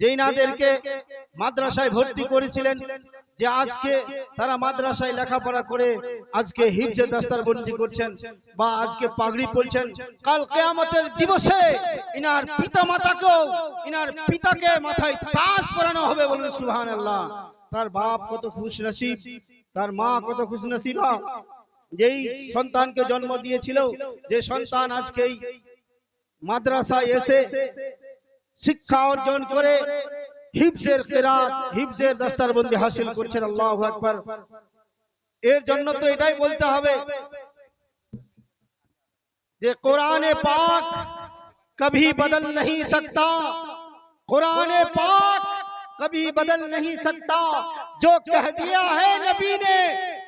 যেই নাদেরকে মাদ্রাসায় ভর্তি করেছিলেন যে আজকে তারা মাদ্রাসায় লেখাপড়া করে আজকে হিফজে দাস্তারবন্দি করছেন বা আজকে পাগড়ি পরছেন। কাল কেয়ামতের দিবসে ইনার পিতা মাতাকেও ইনার পিতাকে মাথায় তাজ পরানো হবে বলুন সুবহানাল্লাহ। তার বাপ কত খুশ নসিব। তার মা কত খুশ নসিবা। যেই সন্তানকে জন্ম দিয়েছিল যে সন্তান আজকে এই মাদ্রাসায় এসে سکھا اور শিক্ষা অর্জন করে হিফজের কেরাত دستر بندی حاصل کرچن اللہ اکبر ایر জন্য تو ایڈائی بولتا ہوئے যে قرآن پاک کبھی بدل نہیں سکتا قرآن پاک کبھی بدل نہیں سکتا جو کہہ دیا ہے نبی نے،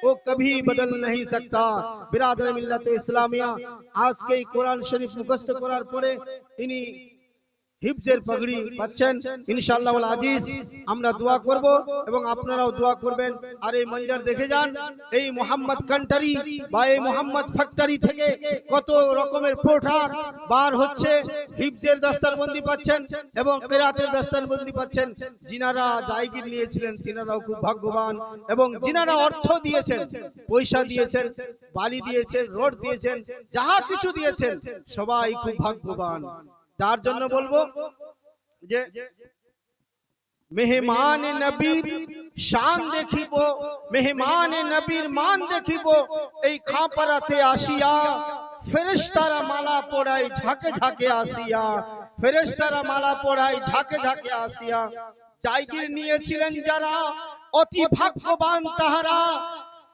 وہ کبھی بدل نہیں سکتا۔ برادر ملت اسلامیہ، آج کے قرآن شریف مقصد قرآن پڑے، انہی হিফজের পাগড়ি পাচ্ছেন। ইনশাআল্লাহ আল আজিজ, আমরা দোয়া করব এবং আপনারাও দোয়া করবেন। আর এই মঞ্জার দেখে যান, এই মোহাম্মদ কান্টারি বা এই মোহাম্মদ ফ্যাক্টরি থেকে কত রকমের পোঠাক বার হচ্ছে। হিফজের দাস্তারবন্দি পাচ্ছেন এবং কেরাতের দাস্তারবন্দি পাচ্ছেন। যিনারা জায়গির নিয়েছিলেন, তিনারাও খুব ভাগ্যবান। এবং যিনারা অর্থ দিয়েছেন, পয়সা দিয়েছেন, বাড়ি দিয়েছেন, রোড দিয়েছেন, যাহা কিছু দিয়েছেন, সবাই খুব ভাগ্যবান। তার জন্য বলব যে মেহমান নবীর শান দেখিব, মেহমান নবীর মান দেখিব, এই খাপারাতে আসিয়া ফেরেশতারা মালা পড়াই ঝাঁকে ঝাঁকে আসিয়া, ফেরেশতারা মালা পড়াই ঝাঁকে ঝাঁকে আসিয়া। জায়গির নিয়েছিলেন যারা, অতি ভাগ্যবান তাহারা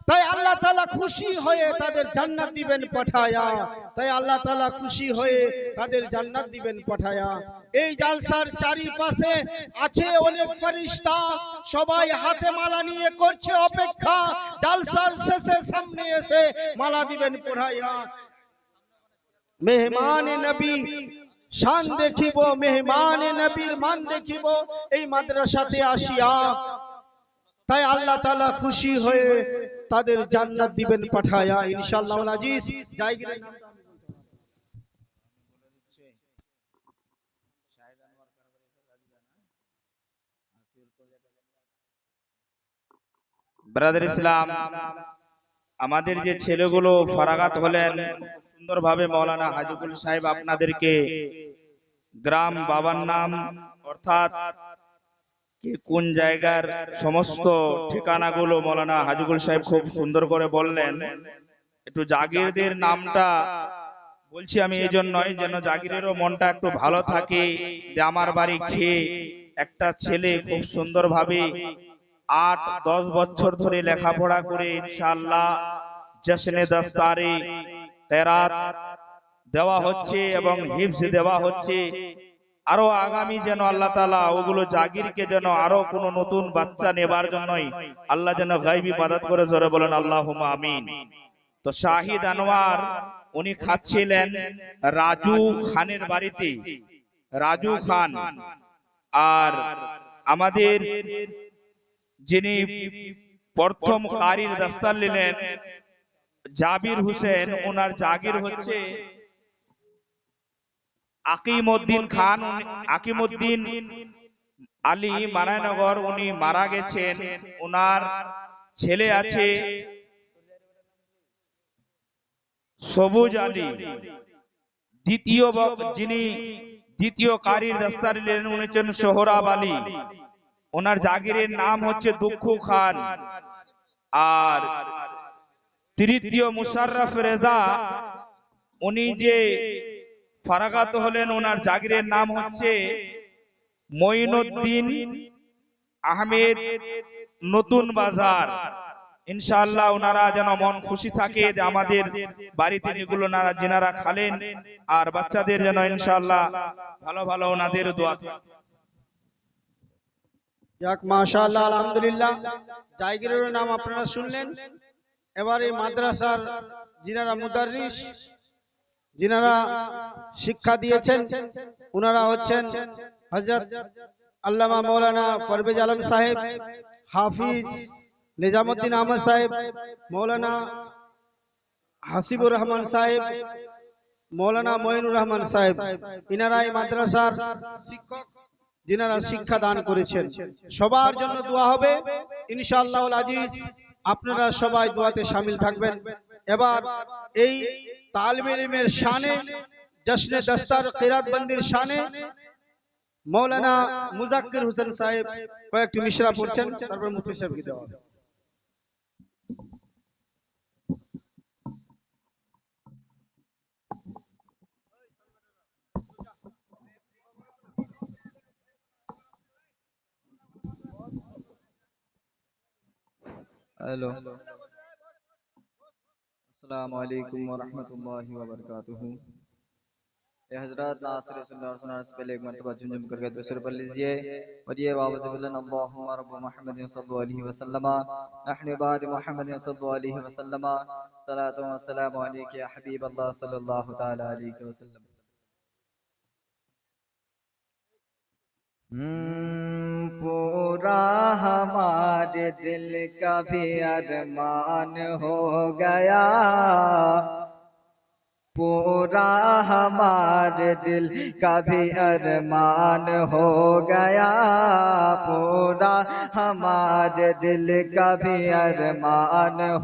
তাই আল্লাহ তাআলা খুশি হয়ে তাদের জান্নাত দিবেন পাঠায়া। তাই আল্লাহ তাআলা খুশি হয়ে তাদের জান্নাত দিবেন পাঠায়া। এই জালসার চারিপাশে আছে অনেক ফেরেশতা। সবাই হাতে মালা নিয়ে করছে অপেক্ষা। জালসার শেষে সামনে এসে মালা দিবেন পড়াইয়া মেহমান নবী, শান দেখিব, মেহমান নবীর মান দেখিব, এই মাদ্রাসাতে আসিয়া। তাই আল্লাহ তালা খুশি হয়ে তাদের জান্নাত দিবেন পাঠায়া ইনশাআল্লাহুল আজিজ। জায়গিরের ব্রাদার ইসলাম আমাদের যে ছেলেগুলো ফরাগাত হলেন সুন্দরভাবে মৌলানা হাজিকুল সাহেব আপনাদেরকে গ্রাম বাবার নাম অর্থাৎ কোন জায়গার সমস্ত ঠিকানাগুলো মৌলানা হাজিকুল সাহেব খুব সুন্দর করে বললেন? একটু জাগিরদের নামটা বলছি আমি এই জন্যই, যেন জাগিরেরও মনটা একটু ভালো থাকে, যে আমার বাড়ি খেয়ে একটা ছেলে খুব সুন্দরভাবে আট, দশ বছর ধরে লেখাপড়া করে ইনশাল্লাহ জশ্নে দস্তারে, তেরাত দেওয়া হচ্ছে এবং হিফজ দেওয়া হচ্ছে। আরও আগামী যেন আল্লাহ তালা ওগুলো জাগিরকে যেন আরও কোনো নতুন বাচ্চা নেবার জন্যই আল্লাহ যেন গাইবি মাদাত করে জোরে বলেন আল্লাহ আমিন। তো শাহিদ আনোয়ার, উনি খাচ্ছিলেন রাজু খানের বাড়িতে, রাজু খান। আর আমাদের যিনি প্রথম কারির দাস্তার নিলেন, জাবির হোসেন, ওনার জাগির হচ্ছে আকিমউদ্দিন খান আকিমউদ্দিন আলী মারায়নগর উনি মারা গেছেন। ওনার ছেলে আছে সবুজ আলী। দ্বিতীয় যিনি দ্বিতীয় কারির দাস্তার নিলেন উনি হচ্ছেন সোহরাব আলী। ওনার জাগিরের নাম হচ্ছে দুঃখু খান। আর তৃতীয় মুশাররফ রেজা উনি যে ফারাগাত হলেন ওনার জাগিরের নাম হচ্ছে মঈনুদ্দিন আহমেদ নতুন বাজার। ইনশাআল্লাহ ওনারা যেন মন খুশি থাকে যে আমাদের বাড়িতে যেগুলো নারা, যেনারা খালেন আর বাচ্চাদের যেন ইনশাআল্লাহ ভালো ভালো ওনাদের দোয়া। যাক, মাশাআল্লাহ, আলহামদুলিল্লাহ। জায়গিরের নাম আপনারা শুনলেন। এবার মাদ্রাসার যিনারা মুদাররিস যিনারা শিক্ষা দিয়েছেন ওনারা হচ্ছেন হযরত আল্লামা মাওলানা পারভেজ আলম সাহেব হাফিজ নিজামুদ্দিন আহমদ সাহেব মাওলানা হাসিবুর রহমান সাহেব মৌলানা মঈনুর রহমান সাহেব ইনারা এই মাদ্রাসার শিক্ষক যিনারা শিক্ষা দান করেছেন। সবার জন্য দোয়া হবে। ইনশাআল্লাহ আজিজ, আপনারা সবাই দোয়াতে শামিল থাকবেন। এবার এই তালবে ইলমের শানে, জশ্নে দস্তার কিরাত বন্দির শানে, মৌলানা মুজাক্কির হোসেন সাহেব কয়েকটি মিশরা পড়ছেন, তারপর মুফতি সাহেবকে দেওয়া হবে। السلام علیکم ورحمۃ اللہ وبرکاتہ۔ اے حضرات، ناصر صلی اللہ علیہ وسلم سے پہلے ایک مرتبہ جمجم کر کے دوسرے پر لیجیے۔ اور یہ بابت بلن اللہم رب محمد صلی اللہ علیہ وسلم۔ نحن بعد محمد صلی اللہ علیہ وسلم۔ صلاة و السلام علیکی حبیب اللہ صلی اللہ تعالی علیہ وسلم۔ ہم دل کا بھی ارمان ہو گیا۔ پورا ہمار دل کا بھی ارمان ہو گیا۔ پورا ہمار دل کا بھی ارمان